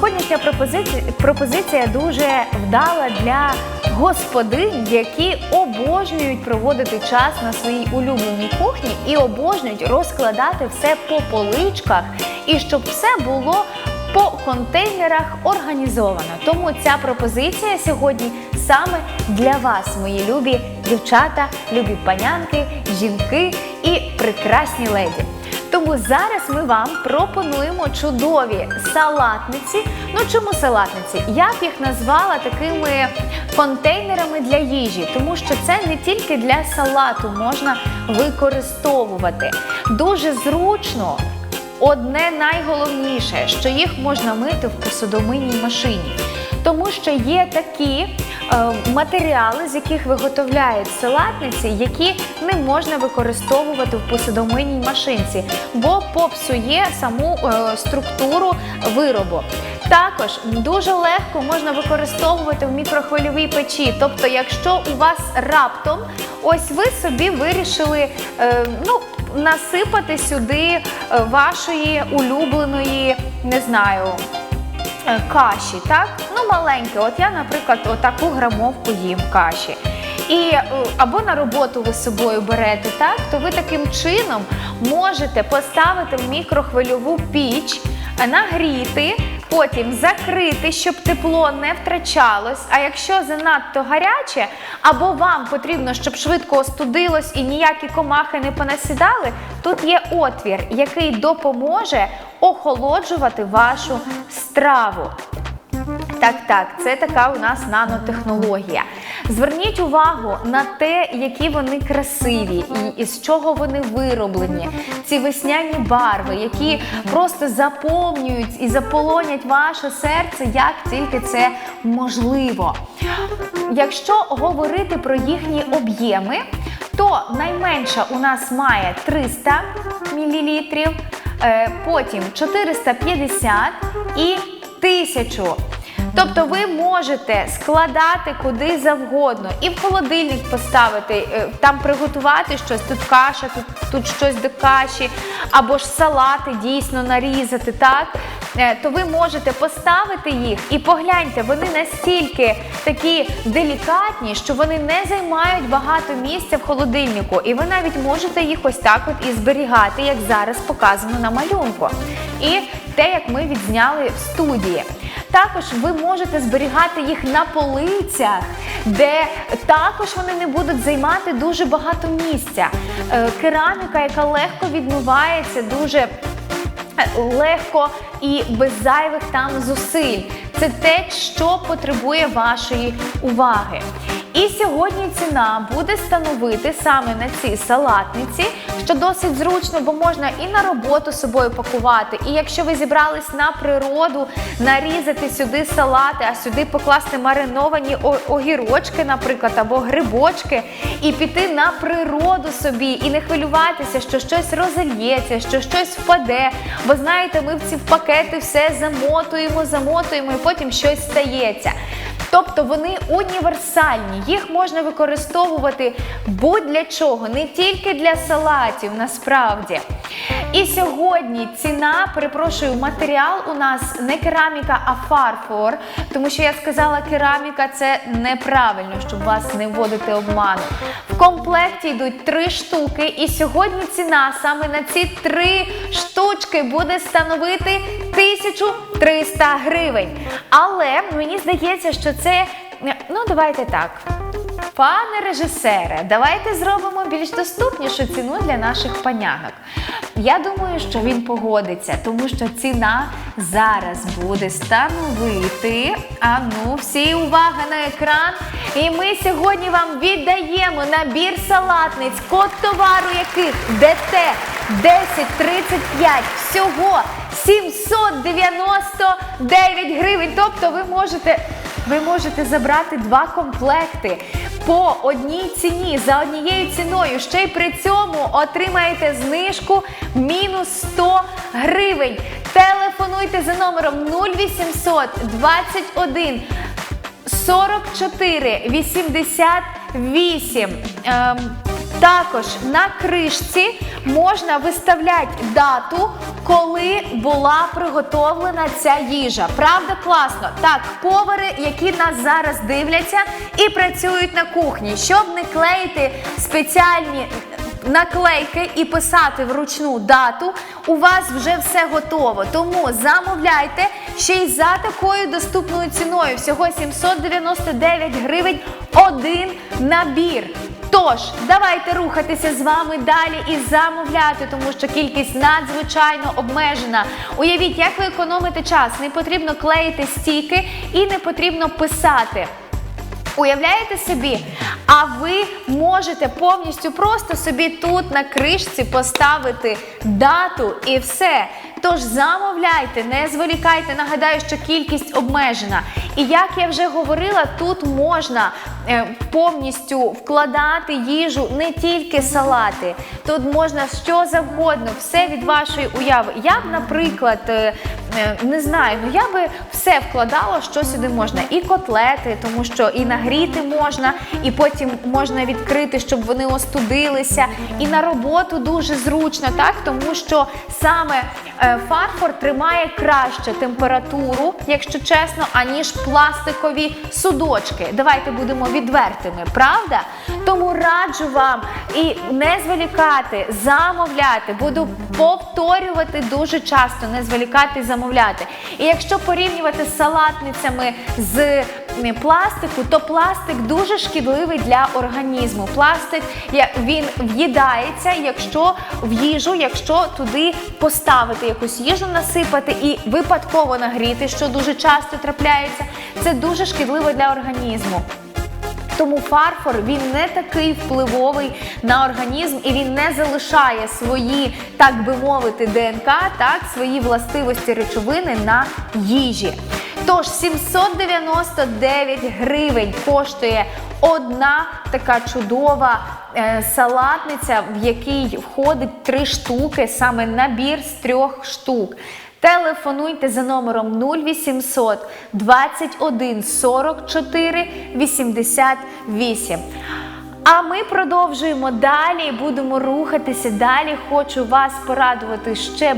Сьогоднішня пропозиція, пропозиція дуже вдала для господинь, які обожнюють проводити час на своїй улюбленій кухні і обожнюють розкладати все по поличках, і щоб все було по контейнерах організовано. Тому ця пропозиція сьогодні саме для вас, мої любі дівчата, любі панянки, жінки і прекрасні леді. Тому зараз ми вам пропонуємо чудові салатниці. Ну чому салатниці? Я б їх назвала такими контейнерами для їжі, тому що це не тільки для салату можна використовувати. Дуже зручно. Одне найголовніше, що їх можна мити в посудомийній машині, тому що є такі е, матеріали, з яких виготовляють салатниці, які не можна використовувати в посудомийній машинці, бо попсує саму е, структуру виробу. Також дуже легко можна використовувати в мікрохвильовій печі. Тобто, якщо у вас раптом ось ви собі вирішили, е, ну насипати сюди вашої улюбленої, не знаю, каші, так? Ну, маленьке. От я, наприклад, отаку грамовку їм каші. І е, або на роботу ви з собою берете, так, то ви таким чином можете поставити в мікрохвильову піч, е, нагріти, потім закрити, щоб тепло не втрачалось. А якщо занадто гаряче, або вам потрібно, щоб швидко остудилось і ніякі комахи не понасідали, тут є отвір, який допоможе охолоджувати вашу страву. Так, так, це така у нас нанотехнологія. Зверніть увагу на те, які вони красиві і з чого вони вироблені. Ці весняні барви, які просто заповнюють і заполонять ваше серце, як тільки це можливо. Якщо говорити про їхні об'єми, то найменша у нас має 300 мл, потім 450 і 1000. Тобто ви можете складати куди завгодно і в холодильник поставити, е, там приготувати щось, тут каша, тут, тут щось до каші, або ж салати дійсно нарізати, так? Е, То ви можете поставити їх і погляньте, вони настільки такі делікатні, що вони не займають багато місця в холодильнику. І ви навіть можете їх ось так от і зберігати, як зараз показано на малюнку. І те, як ми відзняли в студії. Також ви можете зберігати їх на полицях, де також вони не будуть займати дуже багато місця. Е, Кераміка, яка легко відмивається, дуже е, легко і без зайвих там зусиль. Це те, що потребує вашої уваги. І сьогодні ціна буде становити саме на ці салатниці, що досить зручно, бо можна і на роботу з собою пакувати. І якщо ви зібрались на природу, нарізати сюди салати, а сюди покласти мариновані огірочки, наприклад, або грибочки, і піти на природу собі, і не хвилюватися, що щось розельється, що щось впаде. Бо знаєте, ми в ці пакети все замотуємо, замотуємо, і потім щось стається. Тобто вони універсальні, їх можна використовувати будь-для чого, не тільки для салатів, насправді. І сьогодні ціна, перепрошую, матеріал у нас не кераміка, а фарфор. Тому що я сказала, кераміка це неправильно, щоб вас не вводити обману. В комплекті йдуть три штуки, і сьогодні ціна саме на ці три штучки буде становити 1300 гривень. Але мені здається, що це. Ну, давайте так. Пане режисере, давайте зробимо більш доступнішу ціну для наших панянок. Я думаю, що він погодиться, тому що ціна зараз буде становити. А ну, всі увага на екран. І ми сьогодні вам віддаємо набір салатниць, код товару яких ДТ 1035 всього 799 гривень. Тобто ви можете. Ви можете забрати два комплекти по одній ціні за однією ціною. Ще й при цьому отримаєте знижку мінус 100 гривень. Телефонуйте за номером 0800 21 44 88. Ем, Також на кришці можна виставляти дату, коли була приготовлена ця їжа. Правда, класно? Так, повари, які нас зараз дивляться і працюють на кухні, щоб не клеїти спеціальні наклейки і писати вручну дату, у вас вже все готово. Тому замовляйте ще й за такою доступною ціною. Всього 799 гривень один набір. Тож, давайте рухатися з вами далі і замовляти, тому що кількість надзвичайно обмежена. Уявіть, як ви економите час. Не потрібно клеїти стійки і не потрібно писати. Уявляєте собі? А ви можете повністю просто собі тут на кришці поставити дату і все. Тож замовляйте, не зволікайте. Нагадаю, що кількість обмежена. І як я вже говорила, тут можна е, повністю вкладати їжу не тільки салати. Тут можна що завгодно, все від вашої уяви. Я б, наприклад, е, не знаю, ну я би все вкладала, що сюди можна. І котлети, тому що і нагріти можна, і потім можна відкрити, щоб вони остудилися. І на роботу дуже зручно, так тому що саме е, фарфор тримає краще температуру, якщо чесно, аніж пластикові судочки. Давайте будемо відвертими, правда? Тому раджу вам і не зволікати, замовляти. Буду повторювати дуже часто, не зволікати і замовляти. І якщо порівнювати з салатницями з пластику, то пластик дуже шкідливий для організму. Пластик він в'їдається, якщо в їжу, якщо туди поставити якусь їжу, насипати і випадково нагріти, що дуже часто трапляється, це дуже шкідливо для організму. Тому фарфор він не такий впливовий на організм і він не залишає свої, так би мовити, ДНК, так, свої властивості речовини на їжі. Тож 799 гривень коштує одна така чудова е, салатниця, в якій входить три штуки, саме набір з трьох штук. Телефонуйте за номером 0800 21 44 88. А ми продовжуємо далі, будемо рухатися далі. Хочу вас порадувати ще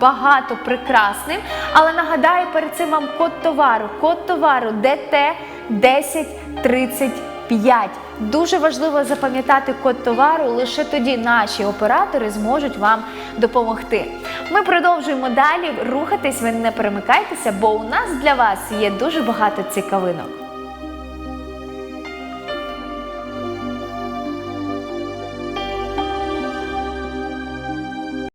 багато прекрасним. Але нагадаю перед цим вам код товару. Код товару ДТ 1035. Дуже важливо запам'ятати код товару, лише тоді наші оператори зможуть вам допомогти. Ми продовжуємо далі рухатись. Ви не перемикайтеся, бо у нас для вас є дуже багато цікавинок.